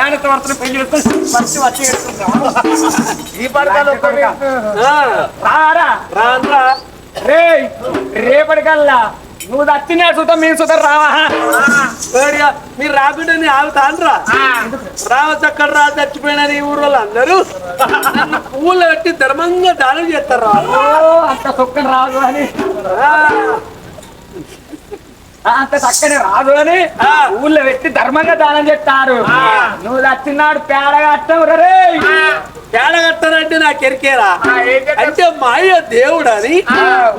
పెళ్ళి వచ్చి ఈ పడకలు రారా? రే రేపటికల్లా నువ్వు దచ్చినా సుతం మేము సుతం రావా? మీరు రాకుండా ఆగుతాన్రా రావచ్చు అక్కడ రా చచ్చిపోయిన ఈ ఊరు అందరూ. పువ్వులు పెట్టి ధర్మంగా దానం చేస్తారు రా. ఓ అంత సుక్కని రాదు అని. అంత చక్కని రాదు అని. ఊళ్ళో పెట్టి ధర్మంగా దానం చేస్తారు. నువ్వు దచ్చినాడు పేడ కట్టం రే నాకు ఎరికేరా? అంటే మా అయ్య దేవుడు అని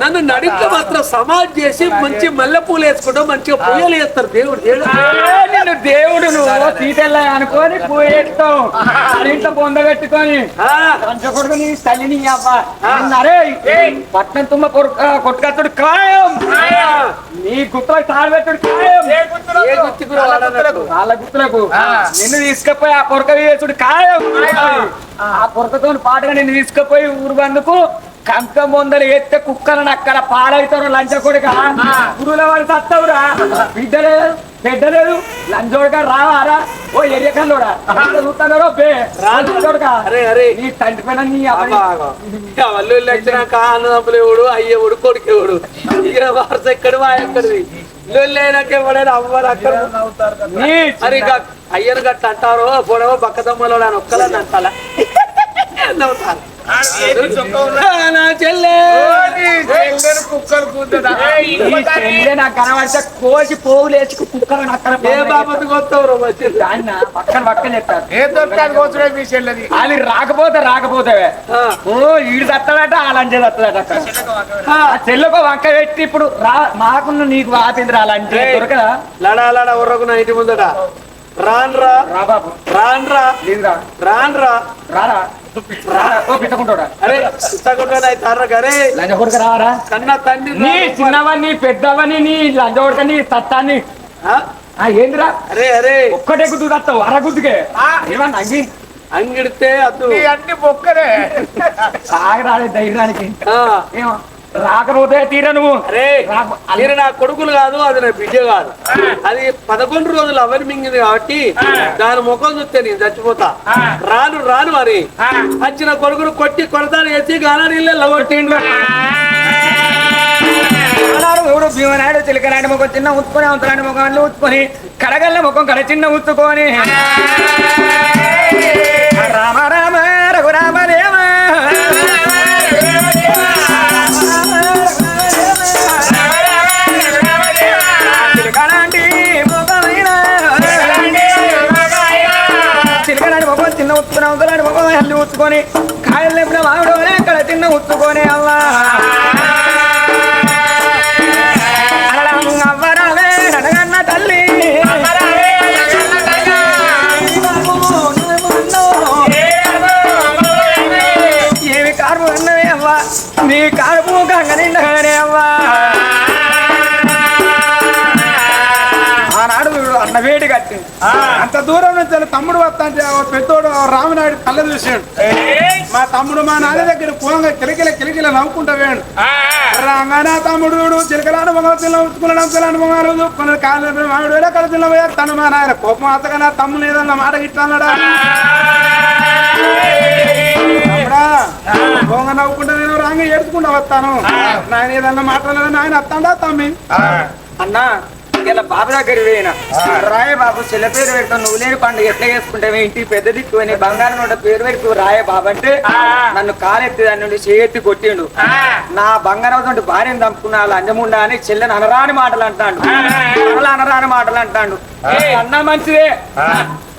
నన్ను నడిపి మాత్రం సమాజ్ చేసి మంచి మల్లెపూలు వేసుకుంటాం మంచిగా పూయలు వేస్తారు దేవుడు దేవుడు. దేవుడు నువ్వు సీతల్లా అనుకొని పోయేస్తావు ఇంట్లో పొందగట్టుకొని ఆ, పంచకొడుకు నీ తల్లిని అవ్వ అరే పట్నం తుమ్మ కొట్టుకత్తుడు ఖాయం. నీ వాడన్నట్టు. వాళ్ళ గుర్తులకు నిన్ను తీసుకుపోయి ఆ పొరక వేసుడు ఖాయం. ఆ పొరకతో పాటుగా నిన్ను తీసుకుపోయి ఊరు బందుకు కంక ముందర ఎత్తే కుక్కలను అక్కడ పాడైతారు లంచ కొడుక ఊరులో వాడు సత్తవురా. బిడ్డలేదు పెద్దలేదు. లంచోడుగా రావారా ఓ ఎరియకంలోడా చూస్తున్నారో బే. లంచోడుగా అరే అరే. నీ తండ్రి పైన నీ అబ్బాయి ఇక వాళ్ళు వచ్చినాక అన్నదమ్ములేవుడు అయ్యేవుడు కొడుకేవుడు. ఇక వరుస ఎక్కడ వా ఎక్కడిది? లొల్లైనాక ఎవడైనా అవ్వరు అక్కడ? మరి అయ్యను గట్ట అంటారు పొడవ బక్కదమ్మలో అని ఒక్కలని నవ్వుతారు. నా చెల్లె. కుక్కలు కనబడితే కోసి పోగులు వేసి కుక్కలను అక్కడ ఏ బాబత్ కొత్తవరు మంచి దాన్న పక్కన పక్కన చెప్తారు ఏ దొరకాలి కోసమే మీ చెల్లెది? వాళ్ళు రాకపోతే రాకపోతావే. ఓ ఈడు తత్తడట అలాంటి తత్తడట చెల్లెకు వంక పెట్టి. ఇప్పుడు రా మాకున్న నీకు ఆపింది అలాంటి ఏయ్. దొరకదా? లడా లడా ఉర్రకు నా ఇంటి ముందట. రాన్రా. రా బాబు రాన్రా. లేదురా. రాన్రా. రారా. చిన్నవని పెద్దవని నీ లంజ కొడుకని తత్తాన్ని. ఏందిరా? అరే అరే. ఒక్కటే గుద్దు తత్తావు అర గుద్దుకే. ఏమన్నా అంగి? అంగిడితే అద్దు. అన్ని బొక్కరే ఆగరాడే ధైర్యానికి. ఏమో. రాకపోతే తీర నువ్వు అరే నా కొడుకులు కాదు అది నా బిడ్డ కాదు. అది పదకొండు రోజులు అవరి మింగింది కాబట్టి దాని ముఖం చూస్తే నేను చచ్చిపోతా. రాను రాను మరి. వచ్చిన కొడుకును కొట్టి కొడతాను వేసి నీళ్ళ కొట్టిండు. ఎవడు భీమనాయుడు చిలకనాయుడు ముఖం చిన్న ఉత్తుకొని ముఖం అల్లు ఉత్తుకొని కడగల్ల ముఖం కడ చిన్న ఉత్తుకొని. రామ రామ ముఖం అంత దూరం నుంచి తమ్ముడు వస్తా అంటే పెద్దోడు రామనాయుడు కళ్ళ చూసాడు మా తమ్ముడు మా నాన్న దగ్గర పోంగా కిలకిల కిలకిల నవ్వుకుంటా వేడు రాగానే తమ్ముడు చిలకలాడు మొగలు తిన్న ఉత్తుకున్నాడు పిల్లని మొగలు చూసుకున్నాడు కాళ్ళు మామిడి వేడ కళ్ళు తిన్న తను మా నాయన కోపం అత్తగా తమ్ముడు ఏదన్నా మాట గిట్లన్నాడా పోంగ నవ్వుకుంటా నేను రాంగ ఏడుచుకుంటా వస్తాను. నాయన ఏదన్నా మాట్లాడలేదు నాయన వస్తాడా తమ్మి? అన్నా ఇలా బాబు దగ్గర పోయిన రాయ బాబు చెల్ల పేరు పెడతావు నువ్వు లేని పండుగ ఎట్లా చేసుకుంటావు ఇంటికి పెద్ద దిక్కు అని బంగారం నోట పేరు పెడుతూ రాయ బాబు అంటే నన్ను కాలెత్తి దాని నుండి చేయెత్తి కొట్టిండు. నా బంగారం తోటి భార్యను చంపుకున్నా లంజముండా అని చెల్లెని అనరాని మాటలు అంటాడు. అనరాని మాటలు అంటాడు. అన్న మంచిదే.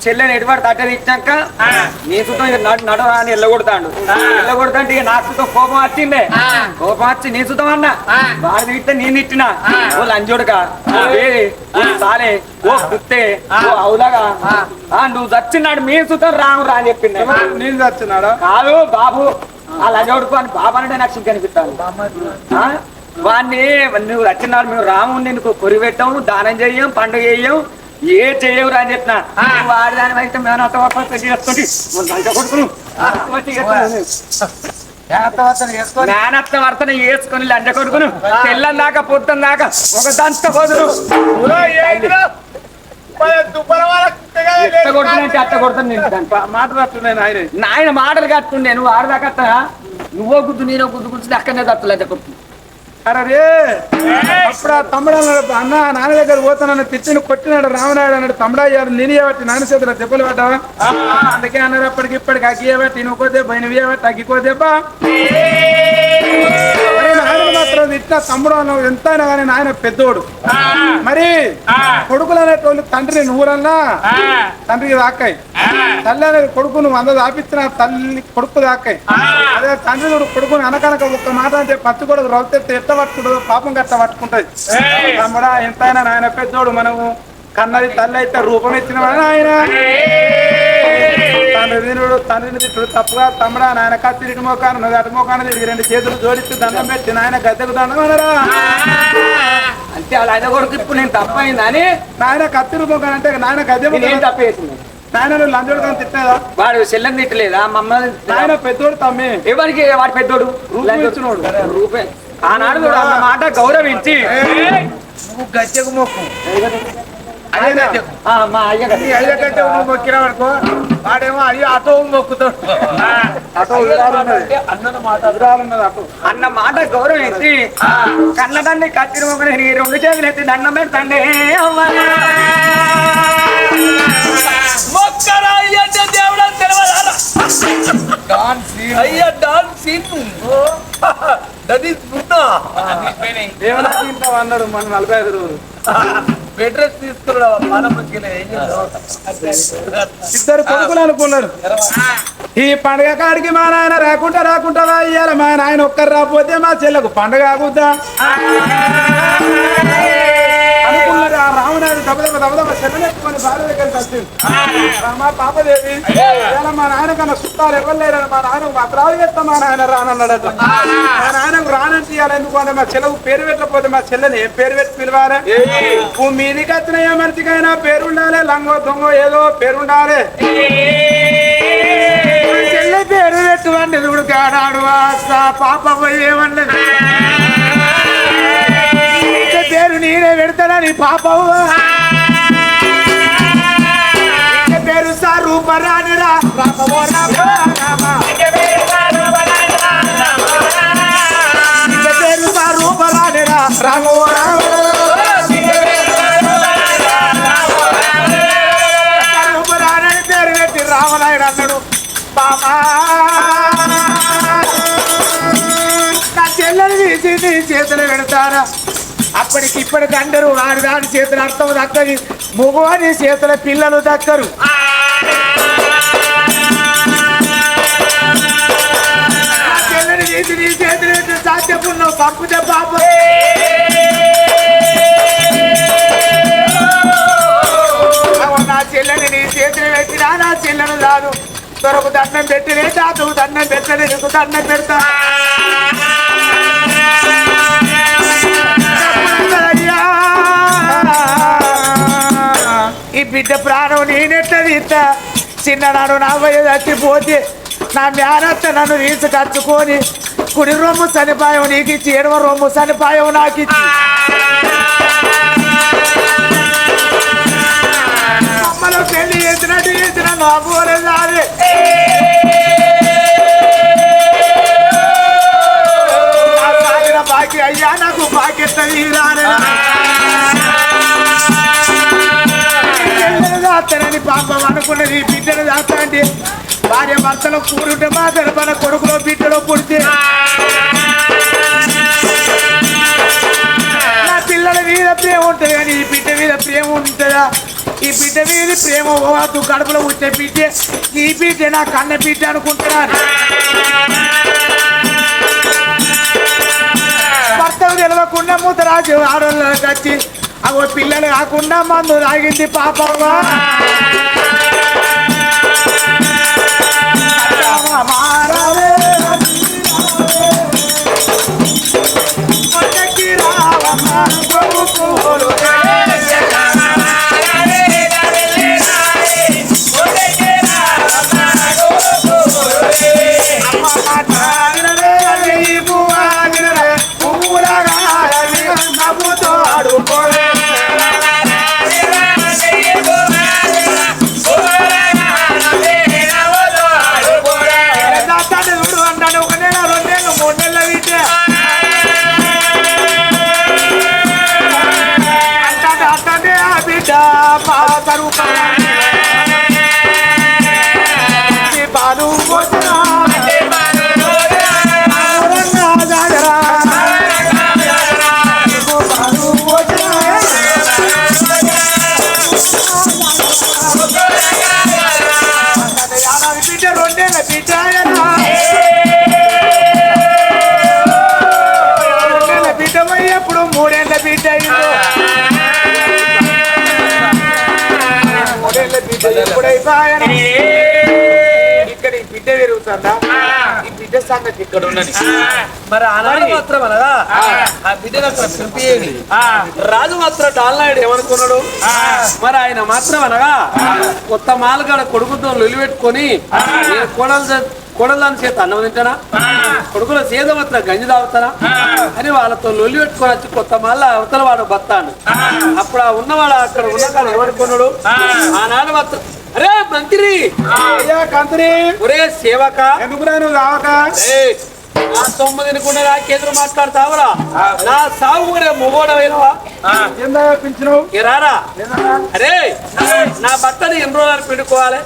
చెల్లెని ఎటువంటి తట్ట ఇచ్చాక నీ సుతం నడు అని ఎల్లగొడతాడు ఎల్లగొడతాంటే ఇక నా సుతం కోపం వచ్చిందే. కోపం వచ్చి నీ సుతం అన్న. వాడు తిట్టే నేను తిట్టినా. ఓ లంజోడుగా సాలే. ఓ కుత్తే ఓ అవులగా. ఆ, నువ్వు చచ్చినాడు మీ సుతం రాము రా అని చెప్పింది. నేను చచ్చినాడా? కాదు బాబు. ఆ లంజోడుకు అని బాబు అంటే నాకు సింక్ అనిపిస్తాను ఆ? వాడిని నువ్వు వచ్చినాడు మేము రాము నీకు కొరి పెట్టాము దానం చెయ్యం పండుగ చెయ్యం ఏ చెయ్యవురా అని చెప్పిన. వాడి దాని అయితే మేము అంత వస్తుంది చేసుకుంటే కొడుకును మేనత్త వర్తన వేసుకొని లంచ కొడుకును తెల్లం దాకా పొద్దున్న దాకా ఒక దంత పోదురు. అట్ట నాయన మాటలు కట్టుండే నువ్వు ఆడదాకా నువ్వో గుద్దు నేనో గుద్దు గుద్దు అక్కడనే తట్టలేదు కొట్టు అరే అప్పుడు ఆ తమ్ముడు అన్నాడు అన్న నాన్న దగ్గర పోతానన్న పిచ్చిని కొట్టినాడు రామనాయుడు అన్నాడు తమ్ముడు నేను ఏవట్టి నాన్న చేతుల దెబ్బలు పడ్డా అందుకే అన్నారు అప్పటికి ఇప్పటికి అగ్గి ఇవ్వబట్టి నువ్వు కోతే బయనవి ఇవ్వబట్టి అగ్గికో మాత్రం ఇట్లా తమ్ముడు అన్నావు. ఎంత అయినా కానీ నాయన పెద్దోడు. మరి కొడుకులు అనేటోళ్ళు తండ్రిని నువ్వురన్నా తండ్రికి దాకాయి తల్లి అనేది కొడుకును వంద దాపించిన తల్లి కొడుకు దాకాయి అదే తండ్రి చూడు కొడుకుని అనకనక ఒక్క మాట అంటే పచ్చి కొడుకు రౌతే ఎట్ట పట్టుకుంటుందో పాపం గట్ట పట్టుకుంటది. తమ్ముడా ఎంతైనా నాయన పెద్దోడు మనము. కన్నది తల్లి అయితే రూపం ఇచ్చిన ఆయన తినుడు తండ్రిని తిట్టుడు తప్పుగా తమ్ముడా నాయన కత్తి ఇటు మోకాను నువ్వు అటు మోకాను తిరిగి రెండు చేతులు జోడిస్తూ దండం పెట్టి నాయన గద్దెకు దండం అనరా? అంటే అలా ఆయన కొడుకు ఇప్పుడు నేను తప్పైందని నాయన కత్తి మోకాను అంటే నాయన గద్దె నేనేం తప్పేసింది? నాయన నువ్వు లంచోడు కానీ తిట్టేదా వాడు చెల్లెని తిట్టలేదా? మమ్మల్ని నాయన పెద్దోడు తమ్మి. ఎవరికి వాడు పెద్దోడు? రూపం ఇచ్చినోడు. రూపే. ఆనాడు మాట గౌరవించి. నువ్వు గద్దెకు మొక్కు మా అయ్య అయ్య కంటే నువ్వు మొక్కినా అనుకో. వాడేమో అయ్యో అటో మొక్కుతాడు. అటో అన్నను మాట అన్న మాట గౌరవించి కన్నదాన్ని కత్తిరి మొక్కని నీ రెండు చేతులు ఎత్తి దండం పెడతండి. అయ్యంటే దేవుడా తెలవదారా అయ్యా డాన్ సీన్ దట్ ఈస్ గుడ్ ఏమన్నా తింటావు అన్నాడు మన నలభై ఐదు రోజులు. తీసుకున్నాడు ఇద్దరు కొడుకులు అనుకున్నారు. ఈ పండగ కాడికి మా నాయన రాకుండా రాకుండా ఇయ్యాల మా నాయన ఒక్కరు రాకపోతే మా చెల్లకు పండగ ఆగుద్దా? అనుకున్నారు. ఆ రామనాయుడు దబదబ దబదబ చెల్లెట్టుకొని భార్య దగ్గరికి వచ్చింది మా పాపదేవి. మా నాయన కన్నా మా నాయన మా త్రావి చేస్తా మా నాయన రానన్నాడట మా నాయనకు రానంటే ఇవాళ ఎందుకు అంటే మా చెల్లెకు పేరు పెట్టకపోతే మా చెల్లెని ఏం పేరు పెట్టి పిలవాలి? భూమి మీదికి వచ్చిన ఏ మనిషికైనా పేరు ఉండాలి లంగో దొంగ ఏదో పేరు ఉండాలి చెల్లె పేరు చూడు కాడాడు పాప ఏమన్నది పేరు నేనే పెడతానని పాపవ్వ. ఇంత పేరు సార్ రూపరానిరా రామవో రామ రామ. ఇంత పేరు సార్ రూపరానిరా రామవో రామ అప్పటికి ఇప్పటికి అందరూ వాడి దాని చేతులు అర్థం దక్కది మగవాని చేతుల పిల్లలు దక్కరు. నా చెల్లెలు తీసి నీ చేతులు సాధ్యపున్నావు పంపుతే పాప నా చెల్లెని నీ చేతులు పెట్టినా నా చెల్లెను రాదు దొరకు దండం పెట్టినే తాతకు దండం పెట్టలే నీకు దండం పెడతా. బిడ్డ ప్రాణం నేనెట్ట తీస్తా చిన్ననాడు నా వయ్య చచ్చిపోతే నా మేనత్త నన్ను తీసుకచ్చుకొని కుడి రొమ్ము చనిపాయం నీకు ఇచ్చి ఎడవ రొమ్ము చనిపాయం నాకు ఇచ్చి అమ్మలో పెళ్ళి చేసినట్టు చేసిన నా పోలేదు బాకీ అయ్యా నాకు బాకెత్త దాస్తానని పాపం అనుకున్నది బిడ్డను దాస్తానంటే భార్య భర్తలో కూడుంటే మాత్రం మన కొడుకులో బిడ్డలో పుడితే. నా పిల్లల మీద ప్రేమ ఉంటుంది కానీ ఈ బిడ్డ మీద ప్రేమ ఉంటుందా? ఈ బిడ్డ మీద ప్రేమ పోవద్దు కడుపులో ఉంటే బిడ్డ. ఈ బిడ్డ నా కన్న బిడ్డ అనుకుంటున్నాను భర్తకు తెలవకుండా ముతరాజు ఆడోళ్ళకి వచ్చి అగో పిల్లలు కాకుండా మందు తాగింది పాపమ్మా ఈ బిడ్డ సంగతి ఇక్కడ ఉన్నది. మరి ఆనాడు మాత్రం అనగా ఆ. బిడ్డను అక్కడ పిలిపియేది రాజు మాత్రం డాల్నాయుడు ఏమనుకున్నాడు? మరి ఆయన మాత్రం అనగా కొత్త మాలగాడ కొడుకుతో లొలి పెట్టుకొని నేను కోడలు కోడలని చేత అన్నం తింటానా? కొడుకుల సీత మాత్రం గంజి తాగుతానా? అని వాళ్ళతో లొల్లి పెట్టుకొని వచ్చి కొత్త మాల అవతల వాడు బతాను అప్పుడు ఆ ఉన్నవాడు అక్కడ ఉన్న కాడ ఏమనుకున్నాడు ఆనాడు మాత్రం అరే మంత్రి! కంత్రి ఒరే సేవక! ఎందుకు నువ్వు రావక? ఏయ్, నా తొమ్మిది తినకుండా నాకెదురు మాట్లాడతావురా? నా సాగు కూడా మొగోడమైనవా అరే నా బట్టని ఎన్ని రోజులు పిండుకోవాలి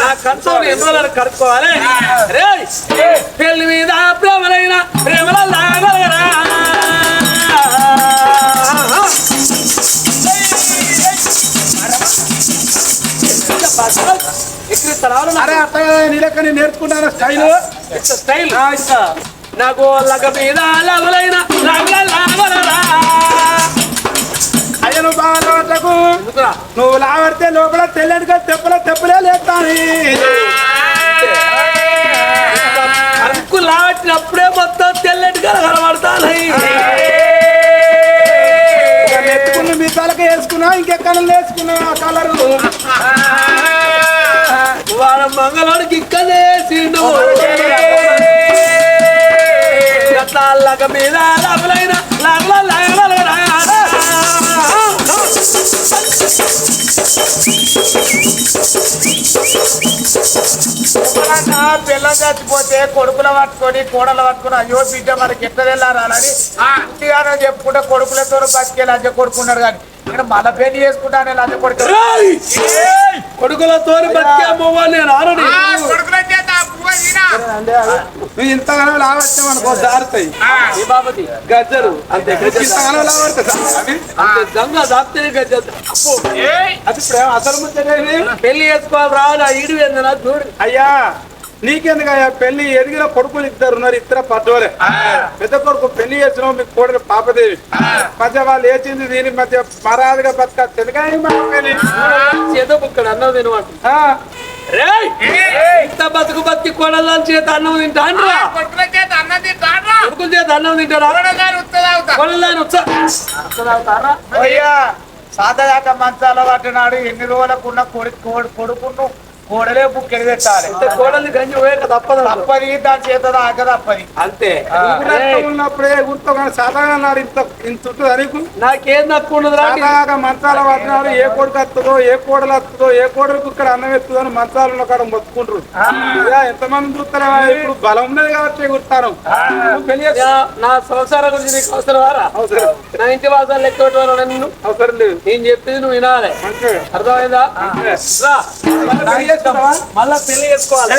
నా కంచోని ఎన్ని రోజులు కడుక్కోవాలి అరే పెళ్ళి మీద ప్రేమలైన ప్రేమల నేర్చుకుంటాను. స్టైల్? స్టైల్ నాకు లగ మీద లవలైన లగల లాగలరా అయ్య నువ్వు బాగా లావటకు ఎందుకురా? నువ్వు లావడితే లోపల తెల్లడిగా తెప్పల తెప్పలే లేస్తాను అరకు లావట్టినప్పుడే మొత్తం తెల్లటిగా కనబడతాను ఎత్తుకున్న మిసాలకి వేసుకున్నా ఇంకెక్కడ వేసుకున్నా కలరు వాడ మంగళవాడికి ఇక్కడే గట్ల లగ మీద ఎవరన్నా పిల్లం చచ్చిపోతే కొడుకుల పట్టుకొని కోడలు పట్టుకొని అయ్యో బిడ్డ మనకి ఎట్లా వెళ్ళారని ఇంటిగానే చెప్పుకుంటే కొడుకులతో బతికే లంచ కొడుకున్నాడు కానీ ఇక్కడ మళ్ళా పెళ్ళి చేసుకుంటానే లంచ కొడుకు. రాయ్! కొడుకులతోని బతికే అమ్మవ్వ నేను ఆరని. నువ్వు ఇంతగానో లావచ్చావు అనుకో దారుతాయి గజ్జరు అంతే ఇంతగానో దొంగ గజ్జరు అప్పు అది ఇప్పుడు ఏం అసలు ముచ్చటేది? పెళ్ళి చేసుకోవాలి రా నా ఈడు ఏందన్నా చూడు. అయ్యా నీకెందుకు అయ్యా పెళ్ళి ఎదిగిన కొడుకులు ఇద్దరు ఉన్నారు ఇద్దరు పద్దోలే పెద్ద కొడుకు పెళ్ళి చేసిన మీ కోడలు పాపదేవి. మధ్య వాళ్ళు ఏచింది దీని మధ్య మరాదుగా బతక తెలుగాయి చేతో ఇంత బతుకు బతికి కొడల చేత అన్నం తింటాను కొడుకుల చేత అన్నం తింటారా కొడలని అయ్యా! సాదగాక మంచాల పట్టినాడు ఎన్ని రోజులకు ఉన్న కొడుకు కోడి- కొడుకును కోడలే బుక్కెడు పెట్టాలి. కోడల్ని గంజి పోయాక తప్పదు తప్పది దాని చేత దాకా తప్పది. అంతే. ఉన్నప్పుడే గుర్తు సాధారణ నాడు ఇంత ఇంత ఉంటుంది అనికు నాకేం తక్కువ ఉండదు మంచాల పట్టినాడు ఏ కొడుకు వస్తుందో ఏ కోడలు వస్తుందో ఏ కోడలకు ఇక్కడ అన్నం ఎత్తుందో అని మంచాలు ఉన్న కాడ మొత్తుకుంటారు. ఎంతమంది చూస్తారా? ఇప్పుడు బలం ఉన్నది కాబట్టి గుర్తాను. నా సంసారం గురించి నీకు అవసరం వారా అవసరం. నా ఇంటి వాసాలు లెక్క నిన్ను? అవసరం లేదు. నేను చెప్పింది నువ్వు వినాలి. అర్థమైందా? చేసుకుంటావా? మళ్ళా పెళ్ళి చేసుకోవాలి.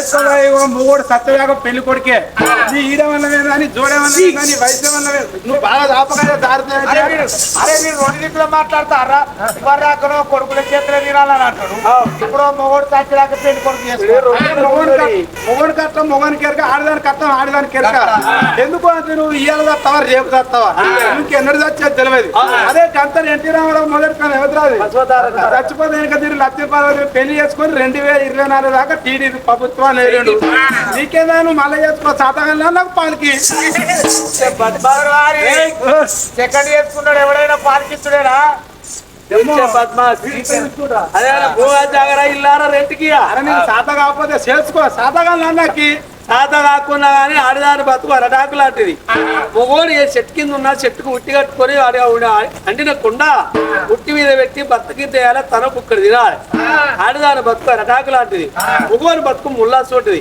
మూడు సత్యవేగ పెళ్ళి కొడుకే. నీ ఈడ వల్ల కానీ జోడే వల్ల కానీ వైద్యం వల్ల నువ్వు బాగా దాపగా దారుతాయి అరే వీడు రెండు దిక్కులు మాట్లాడతారా? మరి అక్కడ కొడుకుల చేతిలో తినాలని అంటాడు. ఇప్పుడు మొగోడు చచ్చిరాక పెళ్ళి కొడుకు మొగని కట్టం మొగని కెరక ఆడదాని కట్టం ఆడదాని కెరక ఎందుకు అంటే నువ్వు ఇయ్యాల రేపు చస్తావా నీకు ఎన్నడు చచ్చేది తెలియదు. అదే కంతర్ ఎన్టీ రామారావు మొదటి కానీ ఎవరు చచ్చిపోతే ఇంకా పెళ్ళి చేసుకొని రెండు వేల ఇరవై నాలుగు దాకా టీడీ ప్రభుత్వాన్ని వేరేడు నీకేదా నువ్వు మళ్ళీ చేసుకో సాతగా నాకు పాలకి. సెకండ్ చేసుకున్నాడు ఎవడైనా పాలకిస్తుడేనా అదే భూగా జాగర ఇల్లారా రెంట్కి అరే నీకు సాత కాకపోతే చేసుకో సాతగా నాన్నకి తాత కాకుండా కానీ ఆడదాని బతుకు అరటాకు లాంటిది. మొగోడు ఏ చెట్టు కింద ఉన్నా చెట్టుకు ఉట్టి కట్టుకొని వాడి అంటిన కుండ ఉట్టి మీద పెట్టి బతుకి తేయాలి తన బుక్కడు తినాలి ఆడదాని బతుకు అరటాకు లాంటిది. మొగోని బతుకు ముల్లాసోటిది